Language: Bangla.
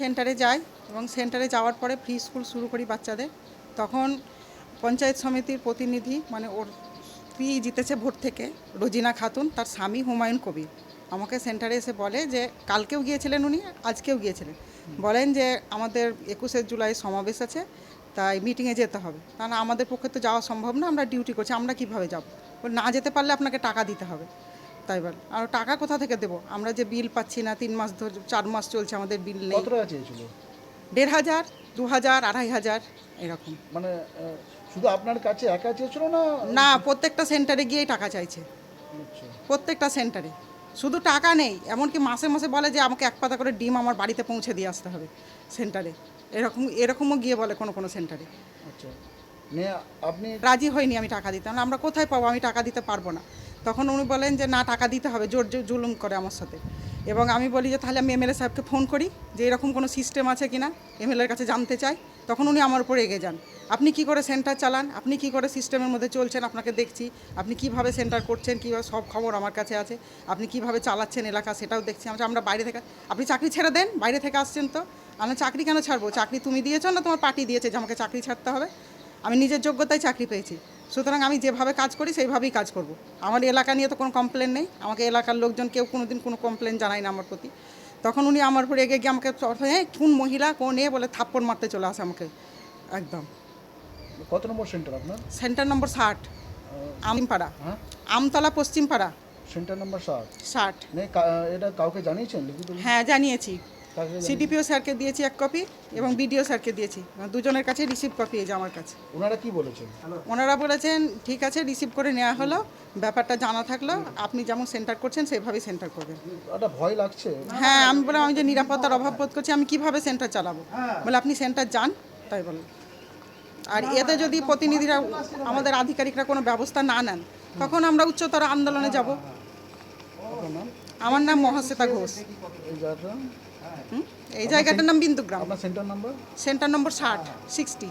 সেন্টারে যাই এবং সেন্টারে যাওয়ার পরে ফ্রি স্কুল শুরু করি বাচ্চাদের। তখন পঞ্চায়েত সমিতির প্রতিনিধি মানে ওর স্ত্রী জিতেছে ভোট থেকে, রোজিনা খাতুন, তার স্বামী হুমায়ুন কবির। আমাকে সেন্টারে এসে বলে যে, কালকেও গিয়েছিলেন উনি, আজকেও গিয়েছিলেন। বলেন যে, আমাদের একুশে জুলাই সমাবেশ আছে, তাই মিটিংয়ে যেতে হবে। কারণ আমাদের পক্ষে তো যাওয়া সম্ভব না, আমরা ডিউটি করছি, আমরা কীভাবে যাব? না যেতে পারলে আপনাকে টাকা দিতে হবে। তাই বল আর টাকা কোথা থেকে দেবো? আমরা যে বিল পাচ্ছি না তিন মাস ধরে চার মাস চলছে আমাদের বিল নেই। কত টাকা চেয়েছিল? দেড় হাজার দু হাজার আড়াই হাজার এরকম। মানে শুধু আপনার কাছে একা চেয়েছিল না? না প্রত্যেকটা সেন্টারে গিয়েই টাকা চাইছে। আচ্ছা। প্রত্যেকটা সেন্টারে। শুধু টাকা নেই এমনকি মাসে মাসে বলে যে আমাকে এক পাতা করে ডিম আমার বাড়িতে পৌঁছে দিয়ে আসতে হবে সেন্টারে। এরকম এরকমও গিয়ে বলে কোনো কোনো সেন্টারে। আচ্ছা। আপনি রাজি হয়নি আমি টাকা দিতে। আমরা কোথায় পাবো? আমি টাকা দিতে পারব না। তখন উনি বলেন যে, না, টাকা দিতে হবে। জোর জুলুম করে আমার সাথে। এবং আমি বলি যে, তাহলে আমি এমএলএ সাহেবকে ফোন করি যে, এরকম কোনো সিস্টেম আছে কি না এমএলএর কাছে জানতে চাই। তখন উনি আমার উপরে এগিয়ে যান। আপনি কি করে সেন্টার চালান? আপনি কি করে সিস্টেমের মধ্যে চলছেন? আপনাকে দেখছি। আপনি কীভাবে সেন্টার করছেন? কীভাবে সব খবর আমার কাছে আছে। আপনি কীভাবে চালাচ্ছেন এলাকা সেটাও দেখছি। আমরা বাইরে থেকে, আপনি চাকরি ছেড়ে দেন? বাইরে থেকে আসছেন তো? আমরা চাকরি কেন ছাড়বো? চাকরি তুমি দিয়েছ না তোমার পার্টি দিয়েছে যে, আমাকে চাকরি ছাড়তে হবে? আমি নিজের যোগ্যতায় চাকরি পেয়েছি। সুতরাং আমি যেভাবে কাজ করি সেইভাবেই কাজ করব। আমার এলাকা নিয়ে তো কোনো কমপ্লেন নেই। আমাকে এলাকার লোকজন কেউ কোনো দিন কোনো কমপ্লেন জানায় না আমার প্রতি। তখন উনি আমার উপরে এগিয়ে গিয়ে আমাকে হ্যাঁ কোন মহিলা কোন এ? বলে থাপ্পড় মারতে চলে আসে আমাকে। একদম। কত নম্বর সেন্টার আপনার? সেন্টার নম্বর ষাট। আমপাড়া হ্যাঁ? আমতলা পশ্চিমপাড়া। সেন্টার নম্বর সাত ষাট। এটা কাউকে জানিয়েছেন? হ্যাঁ জানিয়েছি? সিডিপিও স্যারকে দিয়েছি এক কপি এবং বিডিও স্যারকে দিয়েছি। দুজনের কাছে রিসিভ কপি এই যে আমার কাছে। ওনারা কি বলেছেন? ওনারা বলেছেন ঠিক আছে রিসিভ করে নেওয়া হলো। ব্যাপারটা জানা থাকল। আপনি যেমন সেন্টার করছেন সেইভাবেই সেন্টার করবেন। ভয় লাগছে। হ্যাঁ আমি বললাম আমি যে নিরাপত্তার অভাব বোধ করছি আমি কীভাবে সেন্টার চালাবো? বলে আপনি সেন্টার যান। তাই বললাম। আর এতে যদি প্রতিনিধিরা আমাদের আধিকারিকরা কোনো ব্যবস্থা না নেন তখন আমরা উচ্চতর আন্দোলনে যাব। আমার নাম মহাশ্বেতা ঘোষ। এই জায়গাটা জায়গাটার নাম বিন্দুগ্রাম। সেন্টার নম্বর? সেন্টার নম্বর ষাট সিক্সটি